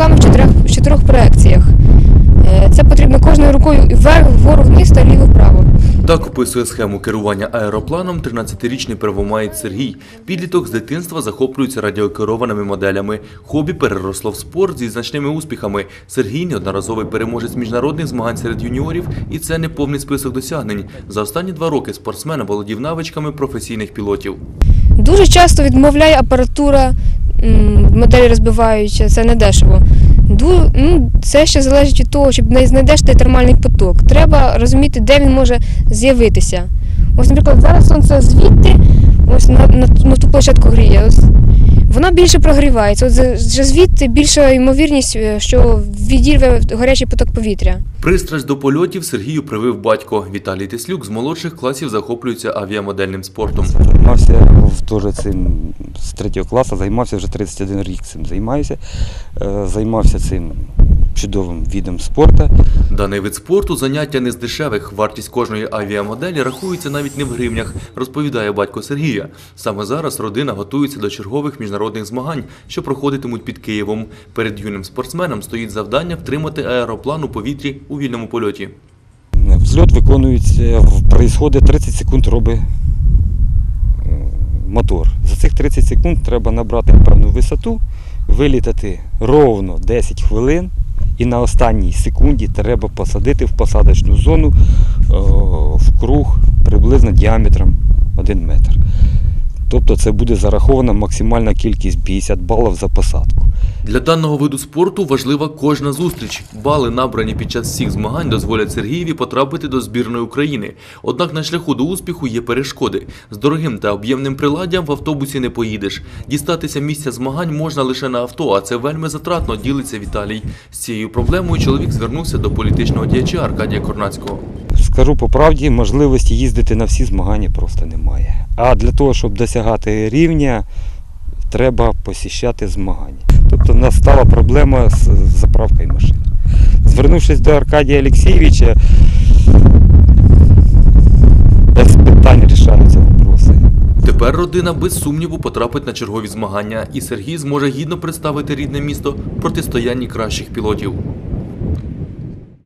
руками в чотирьох, в чотирьох проекціях. Е, це потрібно кожною рукою вверх, вгору, вниз та ліво вправо. Так описує схему керування аеропланом 13-річний первомаєць Сергій. Підліток з дитинства захоплюється радіокерованими моделями. Хобі переросло в спорт зі значними успіхами. Сергій неодноразовий переможець міжнародних змагань серед юніорів, і це не повний список досягнень. За останні два роки спортсмен володів навичками професійних пілотів. Дуже часто відмовляє апаратура моделі розбиваються, це не дешево. Ну, це ще залежить від того, щоб не знайдеш той термальний поток. Треба розуміти, де він може з'явитися. Ось, наприклад, зараз сонце звідти, ось на, на, на ту площадку гріє. Ось, вона більше прогрівається. От вже звідти більша ймовірність, е, що відірве гарячий поток повітря. Пристрасть до польотів Сергію привив батько. Віталій Теслюк з молодших класів захоплюється авіамодельним спортом. Займався дуже цим з третього класу, займався вже 31 рік цим займаюся. Е, Займався цим чудовим відом спорту. Даний вид спорту заняття не з дешевих. Вартість кожної авіамоделі рахується навіть не в гривнях, розповідає батько Сергія. Саме зараз родина готується до чергових міжнародних змагань, що проходитимуть під Києвом. Перед юним спортсменом стоїть завдання втримати аероплан у повітрі у вільному польоті. Взльот виконується, происходить 30 секунд робить е, мотор. За цих 30 секунд треба набрати певну висоту, вилітати ровно 10 хвилин. І на останній секунді треба посадити в посадочну зону е, в круг приблизно діаметром 1 метр. Тобто це буде зарахована максимальна кількість 50 балів за посадку. Для даного виду спорту важлива кожна зустріч. Бали, набрані під час всіх змагань, дозволять Сергієві потрапити до збірної України. Однак на шляху до успіху є перешкоди. З дорогим та об'ємним приладдям в автобусі не поїдеш. Дістатися місця змагань можна лише на авто, а це вельми затратно, ділиться Віталій. З цією проблемою чоловік звернувся до політичного діяча Аркадія Корнацького. Скажу по правді, можливості їздити на всі змагання просто немає. А для того, щоб досягати рівня, треба посіщати змагання. Тобто настала проблема з заправкою машин. Звернувшись до Аркадія Олексійовича, без питань рішаються вопроси. Тепер родина без сумніву потрапить на чергові змагання, і Сергій зможе гідно представити рідне місто протистоянні кращих пілотів.